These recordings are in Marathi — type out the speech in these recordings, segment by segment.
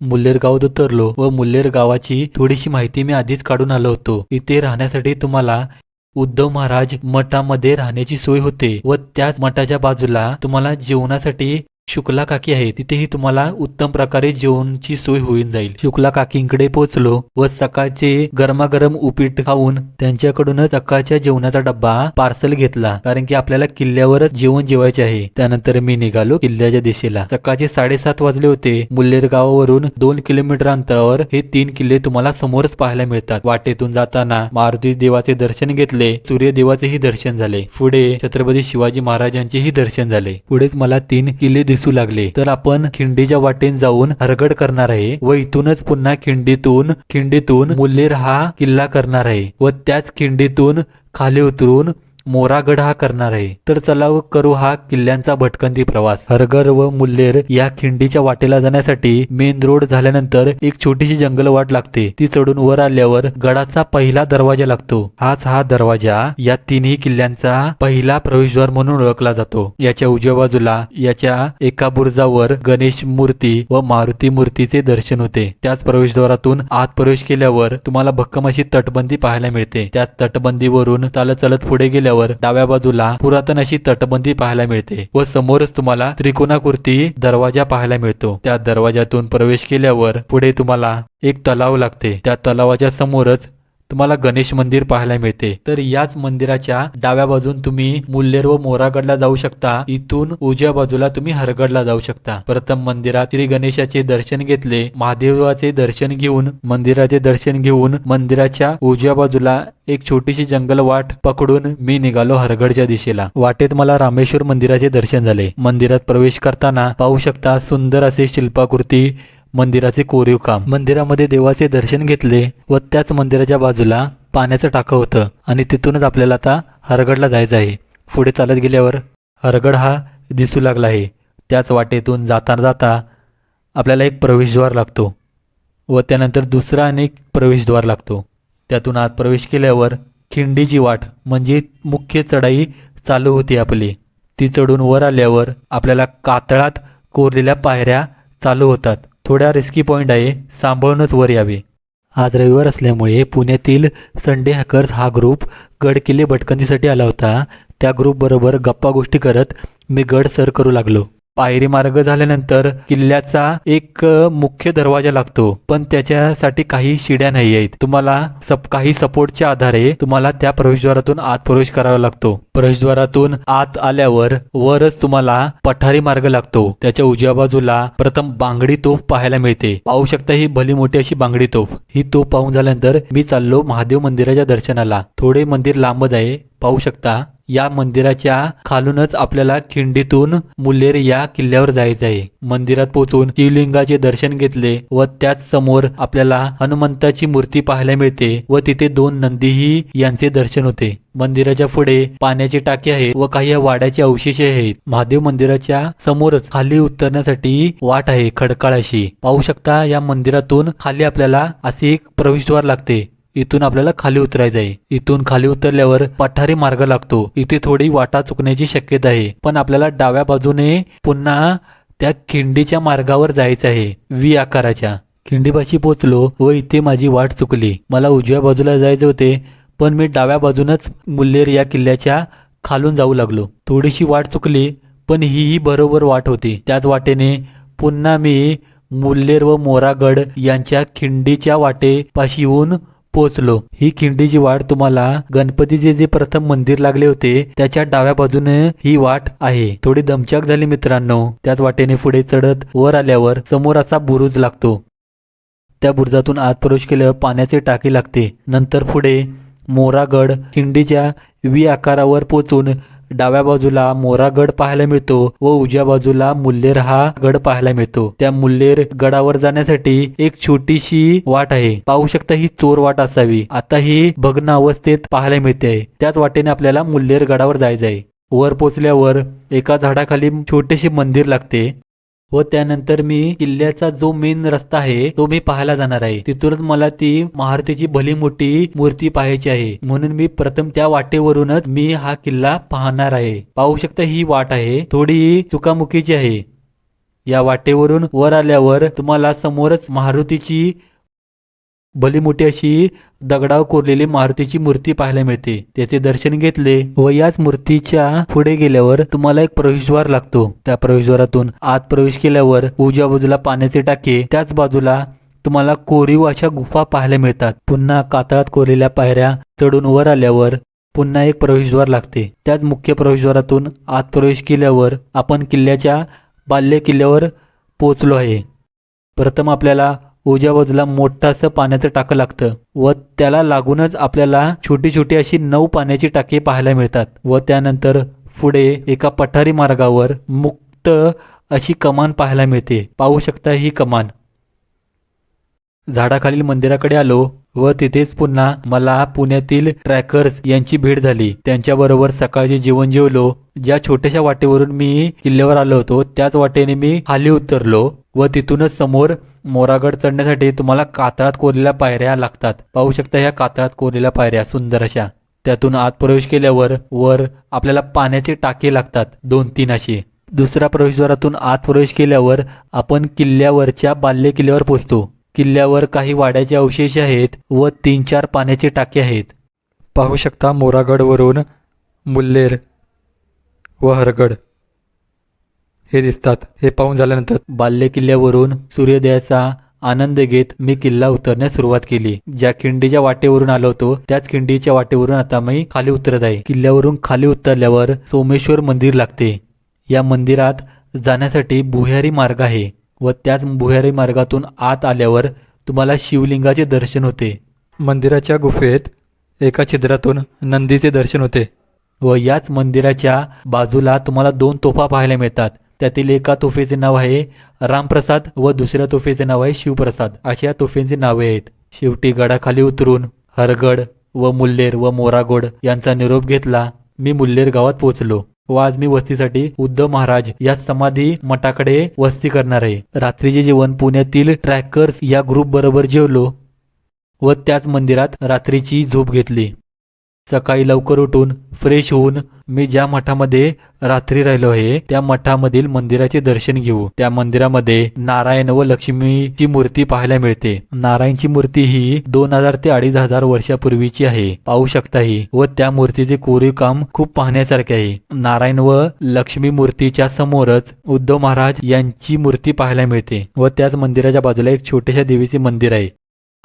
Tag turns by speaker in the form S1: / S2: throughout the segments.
S1: मुल्लेरगाव उतरलो व मुल्लेर गावाची थोडीशी माहिती मी आधीच काढून आलो होतो. इथे राहण्यासाठी तुम्हाला उद्धव महाराज मठामध्ये राहण्याची सोय होते व त्याच मठाच्या बाजूला तुम्हाला जेवणासाठी शुक्ला काकी आहे तिथेही तुम्हाला उत्तम प्रकारे जेवणची सोय होऊन जाईल. शुक्ला काकींकडे पोहोचलो व सकाळचे गरमागरम उपीट खाऊन त्यांच्याकडूनच सकाळच्या जेवणाचा डब्बा पार्सल घेतला. कारण की आपल्याला किल्ल्यावरच जेवण जेवायचे आहे. त्यानंतर मी निघालो किल्ल्याच्या दिशेला. सकाळचे साडेसात वाजले होते. मुल्लेर गावावरून दोन किलोमीटर अंतरावर हे तीन किल्ले तुम्हाला समोरच पाहायला मिळतात. वाटेतून जाताना मारुती देवाचे दर्शन घेतले. सूर्यदेवाचेही दर्शन झाले. पुढे छत्रपती शिवाजी महाराजांचेही दर्शन झाले. पुढेच मला तीन किल्ले दिसू लागले. तर आपण खिंडीच्या वाटेन जाऊन हरगड करणार आहे व इथूनच पुन्हा खिंडीतून खिंडीतून मुल्लेर हा किल्ला करणार आहे व त्याच खिंडीतून खाली उतरून मोरागड हा करणार आहे. तर चला व करू हा किल्ल्यांचा भटकंती प्रवास. हरगर व मुल्लेर या खिंडीच्या वाटेला जाण्यासाठी मेन रोड झाल्यानंतर एक छोटीशी जंगल वाट लागते. ती चढून वर आल्यावर गडाचा पहिला दरवाजा लागतो. हाच हा दरवाजा या तिन्ही किल्ल्यांचा पहिला प्रवेशद्वार म्हणून ओळखला जातो. याच्या उजव्या बाजूला याच्या एका बुरुजावर गणेश मूर्ती व मारुती मूर्तीचे दर्शन होते. त्याच प्रवेशद्वारातून आत प्रवेश केल्यावर तुम्हाला भक्कम अशी तटबंदी पाहायला मिळते. त्या तटबंदीवरून चालत चालत पुढे गेल्यावर डाव्या बाजूला पुरातन अशी तटबंदी पाहायला मिळते व समोरच तुम्हाला त्रिकोणाकृती दरवाजा पाहायला मिळतो. त्या दरवाजातून प्रवेश केल्यावर पुढे तुम्हाला एक तलाव लागते. त्या तलावाच्या समोरच तुम्हाला गणेश मंदिर पाहायला मिळते. तर याच मंदिराच्या डाव्या बाजून तुम्ही मुल्लेर व मोरागडला जाऊ शकता. इथून उजव्या बाजूला तुम्ही हरगडला जाऊ शकता. प्रथम मंदिरात श्री गणेशाचे दर्शन घेतले. महादेवाचे दर्शन घेऊन मंदिराचे दर्शन घेऊन मंदिराच्या उजव्या बाजूला एक छोटीशी जंगल वाट पकडून मी निघालो हरगडच्या दिशेला. वाटेत मला रामेश्वर मंदिराचे दर्शन झाले. मंदिरात प्रवेश करताना पाहू शकता सुंदर असे शिल्पाकृती मंदिराचे कोरीव काम. मंदिरामध्ये देवाचे दर्शन घेतले व त्याच मंदिराच्या बाजूला पाण्याचं टाकं होतं आणि तिथूनच आपल्याला आता हरगडला जायचं आहे. पुढे चालत गेल्यावर हरगड हा दिसू लागला आहे. त्याच वाटेतून जाता जाता आपल्याला एक प्रवेशद्वार लागतो व त्यानंतर दुसरा अनेक प्रवेशद्वार लागतो. त्यातून आत प्रवेश केल्यावर खिंडीची वाट म्हणजे मुख्य चढाई चालू होती आपली. ती चढून वर आल्यावर आपल्याला कातळात कोरलेल्या पायऱ्या चालू होतात. थोड्या रिस्की पॉईंट आहे. सांभाळूनच वर यावे. आज रविवार असल्यामुळे पुण्यातील संडे हॅकर्स हा ग्रुप गड किल्ले भटकंतीसाठी आला होता. त्या ग्रुपबरोबर गप्पा गोष्टी करत मी गड सर करू लागलो. पायरी मार्ग झाल्यानंतर किल्ल्याचा एक मुख्य दरवाजा लागतो. पण त्याच्यासाठी काही शिड्या नाही आहेत. तुम्हाला सप काही सपोर्टच्या आधारे तुम्हाला त्या प्रवेशद्वारातून आत प्रवेश करावा लागतो. प्रवेशद्वारातून आत आल्यावर वरच तुम्हाला पठारी मार्ग लागतो. त्याच्या उजव्या बाजूला प्रथम बांगडी तोफ पाहायला मिळते. पाहू शकता ही भली मोठी अशी बांगडी तोफ. ही तोफ पाहून झाल्यानंतर मी चाललो महादेव मंदिराच्या दर्शनाला. थोडे मंदिर लांबच आहे. पाहू शकता या मंदिराच्या खालूनच आपल्याला खिंडीतून मुल्लेर या किल्ल्यावर जायचं आहे. मंदिरात पोहोचून शिवलिंगाचे दर्शन घेतले व त्याच समोर आपल्याला हनुमंताची मूर्ती पाहायला मिळते व तिथे दोन नंदीही यांचे दर्शन होते. मंदिराच्या पुढे पाण्याची टाकी आहे व काही वाड्याचे अवशेष आहेत. महादेव मंदिराच्या समोरच खाली उतरण्यासाठी वाट आहे खडकाळाशी. पाहू शकता या मंदिरातून खाली आपल्याला असे एक प्रवेशद्वार लागते. इथून आपल्याला खाली उतरायचं आहे. इथून खाली उतरल्यावर पठारी मार्ग लागतो. इथे थोडी वाटा चुकण्याची शक्यता आहे. पण आपल्याला डाव्या बाजूने पुन्हा त्या खिंडीच्या मार्गावर जायचं आहे. वी आकाराच्या. खिंडीपाशी पोचलो व इथे माझी वाट चुकली. मला उजव्या बाजूला जायचे होते पण मी डाव्या बाजूनच मुल्लेर या किल्ल्याच्या खालून जाऊ लागलो. थोडीशी वाट चुकली पण हीही बरोबर वाट होती. त्याच वाटेने पुन्हा मी मुल्लेर व मोरागड यांच्या खिंडीच्या वाटेपाशी येऊन पोहोचलो. ही खिंडीची वाट तुम्हाला गणपतीचे जे प्रथम मंदिर लागले होते त्याच्या डाव्या बाजूने ही वाट आहे. थोडी दमछाक झाली मित्रांनो. त्याच वाटेने पुढे चढत वर आल्यावर समोर असा बुरुज लागतो. त्या बुरुजातून आत प्रवेश केल्यावर पाण्याचे टाकी लागते. नंतर पुढे मोरागड खिंडीच्या वी आकारावर पोचून डाव्या बाजूला मोरागड पाहायला मिळतो व उजव्या बाजूला मुल्लेर हा गड पाहायला मिळतो. त्या मुल्लेर गडावर जाण्यासाठी एक छोटीशी वाट आहे. पाहू शकता ही चोर वाट असावी. आता ही भग्न अवस्थेत पाहायला मिळते. आहे त्याच वाटेने आपल्याला मुल्लेर गडावर जायचं आहे वर पोचल्यावर एका झाडाखाली छोटेसे मंदिर लागते. व त्यानंतर मी किल्ल्याचा जो मेन रस्ता आहे तो मी पाहायला जाणार आहे. तिथूनच मला ती महारतीची भली मोठी मूर्ती पाहायची आहे. म्हणून मी प्रथम त्या वाटेवरूनच मी हा किल्ला पाहणार आहे. पाहू शकता ही वाट आहे. थोडी चुकामुकीची आहे. या वाटेवरून वर आल्यावर तुम्हाला समोरच मारुतीची भली मोठी अशी दगडावर कोरलेली मारुतीची मूर्ती पाहायला मिळते. त्याचे दर्शन घेतले व याच मूर्तीच्या पुढे गेल्यावर तुम्हाला एक प्रवेशद्वार लागतो. त्या प्रवेशद्वारातून आत प्रवेश केल्यावर उजव्या बाजूला पाण्याचे टाके त्याच बाजूला तुम्हाला कोरीव अशा गुफा पाहायला मिळतात. पुन्हा कातळात कोरलेल्या पायऱ्या चढून वर आल्यावर पुन्हा एक प्रवेशद्वार लागते. त्याच मुख्य प्रवेशद्वारातून आत प्रवेश केल्यावर आपण किल्ल्याच्या बाल्य किल्ल्यावर पोहोचलो आहे. प्रथम आपल्याला उजव्या बाजूला मोठं पाण्याचं टाकं लागतं व त्याला लागूनच आपल्याला छोटी छोटी अशी नऊ पाण्याची टाकी पाहायला मिळतात व त्यानंतर पुढे एका पठारी मार्गावर मुक्त अशी कमान पाहायला मिळते. पाहू शकता ही कमान. झाडाखालील मंदिराकडे आलो व तिथेच पुन्हा मला पुण्यातील ट्रॅकर्स यांची भेट झाली. त्यांच्याबरोबर सकाळचे जेवण जेवलो. ज्या छोट्याशा वाटेवरून मी किल्ल्यावर आलो होतो त्याच वाटेने मी खाली उतरलो. व तिथूनच समोर मोरागड चढण्यासाठी तुम्हाला कातळात कोरलेल्या पायऱ्या लागतात. पाहू शकता ह्या कातळात कोरलेल्या पायऱ्या सुंदर अशा. त्यातून आत प्रवेश केल्यावर वर आपल्याला पाण्याचे टाके लागतात दोन तीन असे दुसऱ्या प्रवेशद्वारातून आत प्रवेश केल्यावर आपण किल्ल्यावरच्या बाल्य किल्ल्यावर पोचतो. किल्ल्यावर काही वाड्याचे अवशेष आहेत व तीन चार पाण्याचे टाके आहेत. पाहू शकता मोरागडवरून मुल्लेर व हरगड. हे दिसतात. हे पाहून झाल्यानंतर बाल्य किल्ल्यावरून सूर्योदयाचा आनंद घेत मी किल्ला उतरण्यास सुरुवात केली. ज्या खिंडीच्या वाटेवरून आलो होतो त्याच खिंडीच्या वाटेवरून आता मी खाली उतरत आहे. किल्ल्यावरून खाली उतरल्यावर सोमेश्वर मंदिर लागते. या मंदिरात जाण्यासाठी भुयारी मार्ग आहे व त्याच भुयारी मार्गातून आत आल्यावर तुम्हाला शिवलिंगाचे दर्शन होते. मंदिराच्या गुफेत एका छिद्रातून नंदीचे दर्शन होते व याच मंदिराच्या बाजूला तुम्हाला दोन तोफा पाहायला मिळतात. त्यातील एका तोफेचे नाव आहे रामप्रसाद व दुसऱ्या तोफेचे नाव आहे शिवप्रसाद. अशा या तोफेंची नावे आहेत. शेवटी गडाखाली उतरून हरगड व मुल्लेर व मोरागोड यांचा निरोप घेतला. मी मुल्लेर गावात पोहोचलो. व आज मी वस्तीसाठी उद्धव महाराज या समाधी मठाकडे वस्ती करणार आहे. रात्रीचे जेवण पुण्यातील ट्रॅकर्स या ग्रुप बरोबर जेवलो व त्याच मंदिरात रात्रीची झोप घेतली. सकाळी लवकर उठून फ्रेश होऊन मी ज्या मठामध्ये रात्री राहिलो आहे त्या मठामधील मंदिराचे दर्शन घेऊ. त्या मंदिरामध्ये नारायण व लक्ष्मीची मूर्ती पाहायला मिळते. नारायणची मूर्ती ही दोन हजार ते अडीच हजार वर्षापूर्वीची आहे. पाहू शकता ही व त्या मूर्तीचे कोरीव काम खूप पाहण्यासारखे आहे. नारायण व लक्ष्मी मूर्तीच्या समोरच उद्धव महाराज यांची मूर्ती पाहायला मिळते. व त्याच मंदिराच्या बाजूला एक छोट्याशा देवीचे मंदिर आहे.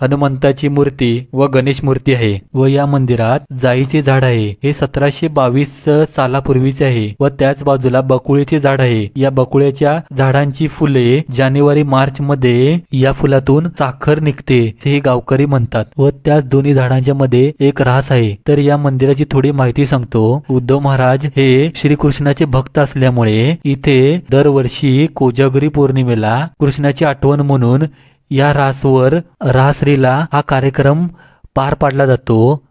S1: हनुमंताची मूर्ती व गणेश मूर्ती आहे व या मंदिरात जाईचे झाड आहे. हे सतराशे बावीस सालापूर्वीचे आहे व त्याच बाजूला बकुळीचे झाड आहे. या बकुळ्याच्या झाडांची फुले जानेवारी मार्च मध्ये या फुलातून साखर निघते हे गावकरी म्हणतात. व त्याच दोन्ही झाडांच्या मध्ये एक रास आहे. तर या मंदिराची थोडी माहिती सांगतो. उद्धव महाराज हे श्रीकृष्णाचे भक्त असल्यामुळे इथे दरवर्षी कोजागरी पौर्णिमेला कृष्णाची आठवण म्हणून या रासवर रासरीला हा कार्यक्रम पार पाडला जातो.